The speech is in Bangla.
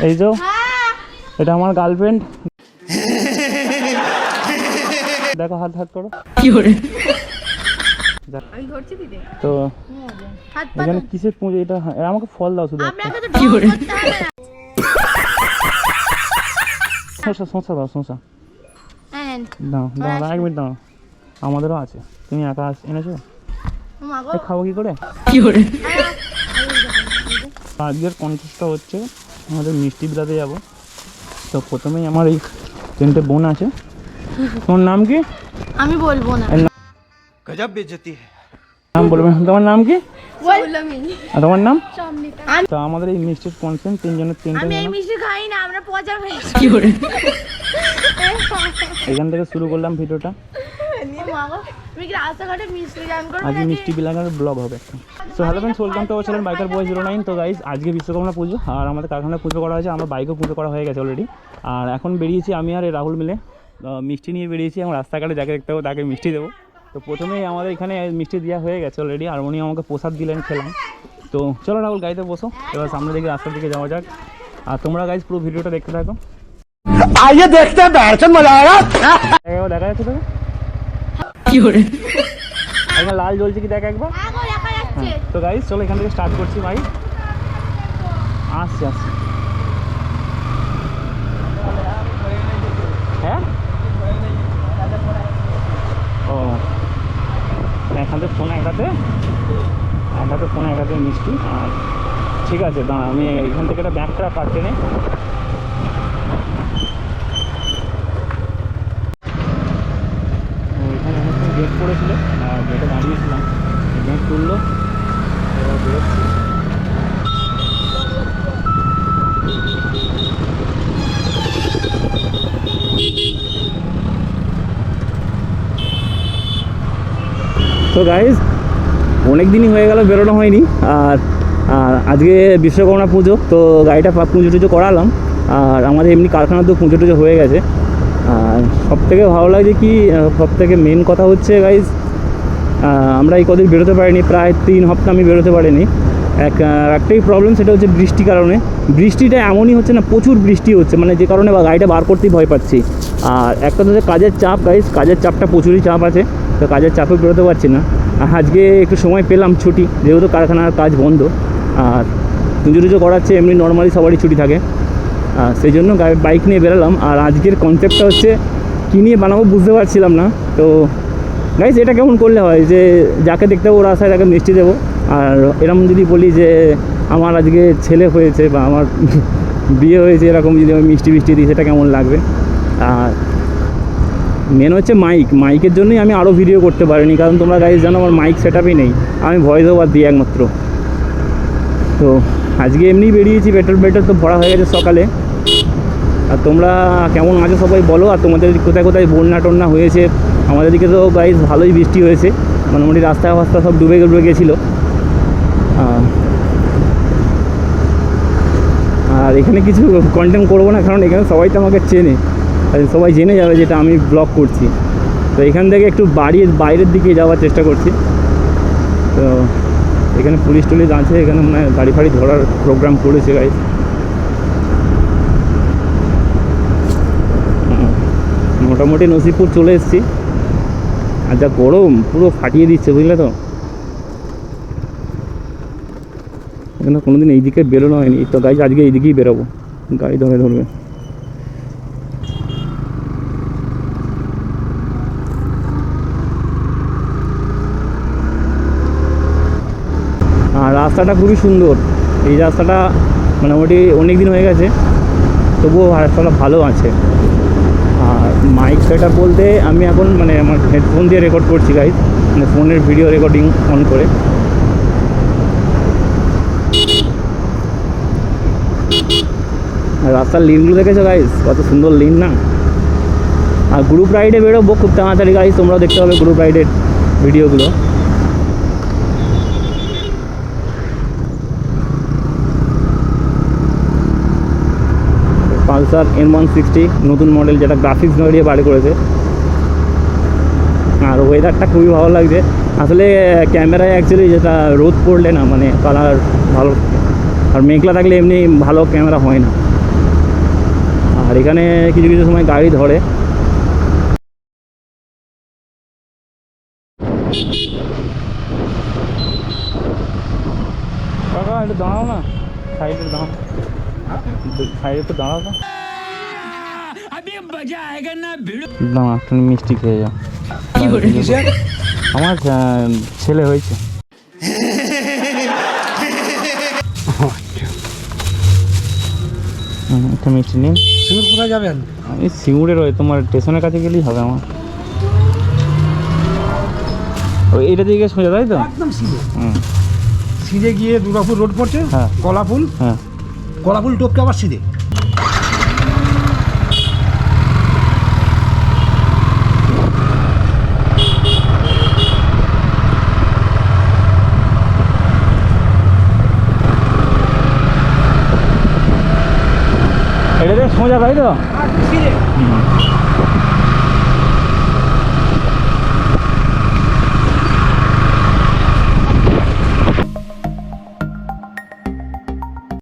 এই যে এটা আমার গার্লফ্রেন্ড দেখো হাত হাত করো। আমি ধরছি দিদি। তো হাত এখানে কিসের পুজো? এটা আমাকে ফল দাও শুধু তো ডর করতে শসা শসা দাও শসা হ্যাঁ দাও দাও দাও, এক মিনিট দাও। আমাদেরও আছে। তুমি একা আস- এনেছো? মা গো। এ খাব কি করে? আজকের কনটেস্টটা হচ্ছে। আমাদের মিষ্টি বিলাতে যাব। তো প্রথমেই আমার এই তিনটে বোন আছে। তোমার নাম কি? আমি বলব না। গজব বেজতি নাম বলবে তোমার নাম কি? তোমার নাম? তো আমাদের এই মিষ্টির কনসেন তিনজনের তিনটে আমি এই মিষ্টি খাই না আমরা পচা খাই। কি করে? এখান থেকে শুরু করলাম ভিডিওটা। আজকে মিষ্টি বিলানের ব্লগ হবে so hello friends welcome to ছিলেন বাইকার বয় জিরো নাইন তো গাইজ আজকে বিশ্বকর্মা পুজো আর আমাদের কারখানায় পুজো করা হয়েছে আমার বাইকও পুজো করা হয়ে গেছে অলরেডি আর এখন বেরিয়েছি আমি আর রাহুল মিলে। মিষ্টি নিয়ে বেরিয়েছি এখন রাস্তাঘাটে যাকে দেখতে হবে তাকে মিষ্টি দেবো। তো প্রথমেই আমাদের এখানে মিষ্টি দেওয়া হয়ে গেছে অলরেডি আর উনি আমাকে প্রসাদ দিলেন খেলাম। তো চলো রাহুল গাড়িতে বসো। এবার সামনের দিকে রাস্তার দিকে যাওয়া যাক। আর তোমরা গাইজ পুরো ভিডিওটা দেখতে থাকো। দেখতে দেখা যাচ্ছে তুমি এখানে লাল জ্বলছে কি দেখ একবার। দেখা যাচ্ছে। তো গাইজ চলো এখান থেকে স্টার্ট করছি ভাই। আসছি আসছি। হ্যাঁ? ও এখান থেকে ফোন একাতে একাতে ফোন একাতে মিষ্টি। আর ঠিক আছে দাঁড়া আমি এখান থেকে একটা ব্যাগটা কাটতে নেই এখানে অনেকক্ষণ গেট পড়েছিল গেটে দাঁড়িয়েছিলাম। গেট বেরোচ্ছি তো গাইজ অনেক দিনই হয়ে গেল, বেরোনো হয়নি। আর আর আজকে বিশ্বকর্মা পুজো, তো গাড়িটা পুজো টুজো করালাম। আর আমাদের এমনি কারখানার তো পুজো টুজো হয়ে গেছে। আর সব থেকে ভালো লাগছে কি সব থেকে মেন কথা হচ্ছে গাইজ আমরা এই কদিন বেরোতে পারিনি, প্রায় তিন হপ্তাহ আমি বেরোতে পারিনি। এক একটাই প্রবলেম সেটা হচ্ছে বৃষ্টির কারণে। বৃষ্টিটা এমনই হচ্ছে না, প্রচুর বৃষ্টি হচ্ছে মানে যে কারণে বা গাড়িটা বার করতেই ভয় পাচ্ছি। আর একটা হচ্ছে কাজের চাপ গাইজ কাজের চাপটা প্রচুরই চাপ আছে, তো কাজের চাপে বেরোতে পারছি না। আজকে একটু সময় পেলাম ছুটি, যেহেতু কারখানার কাজ বন্ধ, আর পুজো টুজো করাচ্ছে, এমনি নর্মালি সবারই ছুটি থাকে। সেই জন্য বাইক নিয়ে বেরোলাম। আর আজকের কনসেপ্টটা হচ্ছে, কী নিয়ে বানাবো বুঝতে পারছিলাম না। তো গাইজ এটা কেমন করলে হয়? যে, যাকে দেখতে পাবো ওর আশায় তাকে মিষ্টি দেবো। আর এরকম যদি বলি যে, আমার আজকে ছেলে হয়েছে বা আমার বিয়ে হয়েছে, এরকম যদি আমি মিষ্টি মিষ্টি দিই, সেটা কেমন লাগবে? আর মেন হচ্ছে মাইক মাইকের জন্যই আমি আরও ভিডিও করতে পারিনি। কারণ তোমরা গাইজ জানো, আমার মাইক সেট আপই নেই। আমি ভয়েস ওভার দিই একমাত্র। তো, আজকে এমনি বেরিয়েছি। পেট্রোল পেট্রোল তো ভরা হয়ে গেছে সকালে। আর তোমরা কেমন আছো সবাই বলো, আর তোমাদের কোথায় কোথায় বন্যা টন্যা হয়েছে? আমাদের দিকে তো গাইজ ভালোই বৃষ্টি হয়েছে, মোটামুটি রাস্তা ফাস্তা সব ডুবে ডুবে গেছিল। আর এখানে কিছু কন্টেন্ট করব না, কারণ এখানে সবাই তো আমাকে চেনে। সবাই জেনে যাবে যেটা আমি ব্লগ করছি। তো এখান থেকে একটু বাড়ির বাইরের দিকে যাওয়ার চেষ্টা করছি। তো এখানে পুলিশ টুলিশ আছে, এখানে মানে গাড়ি ফাড়ি ধরার প্রোগ্রাম করেছে গাইজ মোটামুটি নসিপুর চলে এসেছি। আর যা গরম, পুরো ফাটিয়ে দিচ্ছে, বুঝলে তো? এখানে কোনোদিন এইদিকে বেরোনো হয়নি। তো গাড়ি আজকে এইদিকেই বেরোবো। গাড়ি ধরে ধরবে। আর রাস্তাটা খুবই সুন্দর। এই রাস্তাটা মোটামুটি অনেক দিন হয়ে গেছে, তবুও রাস্তাটা ভালো আছে। মাইক সেটা বলতে আমি এখন মানে আমার হেডফোন দিয়ে রেকর্ড করছি গাইজ মানে ফোনের ভিডিও রেকর্ডিং অন করে। রাস্তার লিনগুলো দেখেছ গাইজ কত সুন্দর লিন না? আর গ্রুপ রাইডে বেরোবো, খুব তাড়াতাড়ি গাইজ তোমরাও দেখতে পাবে গ্রুপ রাইডের ভিডিওগুলো পালসার এম ওয়ান সিক্সটি নতুন মডেল যেটা গ্রাফিক্স দিয়ে বাড়ি করেছে। আর ওয়েদারটা খুবই ভালো লাগছে। আসলে ক্যামেরায় অ্যাকচুয়ালি যেটা রোদ পড়লে না মানে কালার ভালো। আর মেঘলা থাকলে এমনি ভালো ক্যামেরা হয় না। আর এখানে কিছু কিছু সময় গাড়ি ধরে কাকা একটু দাঁড়াও না সাইডে দাঁড়াও সাইডে তো দাঁড়াও না দাঁড়া তুমি মিষ্টি খেয়ে যাও। আমার ছেলে হয়েছে। একটা মিষ্টি নিন। সিঙ্গুর কোথায় যাবেন? আমি সিঙ্গুরে রয়ে তোমার স্টেশনের কাছে গেলেই হবে আমার। ওই এইটা দিকে সোজা তাই তো? একদম সিধে। হুম। সিধে গিয়ে দুর্গাপুর রোড পড়ছে? হ্যাঁ। কলাফুল হ্যাঁ। কলাফুল টোপকে আবার সিধে এটা সোজা তাই তো।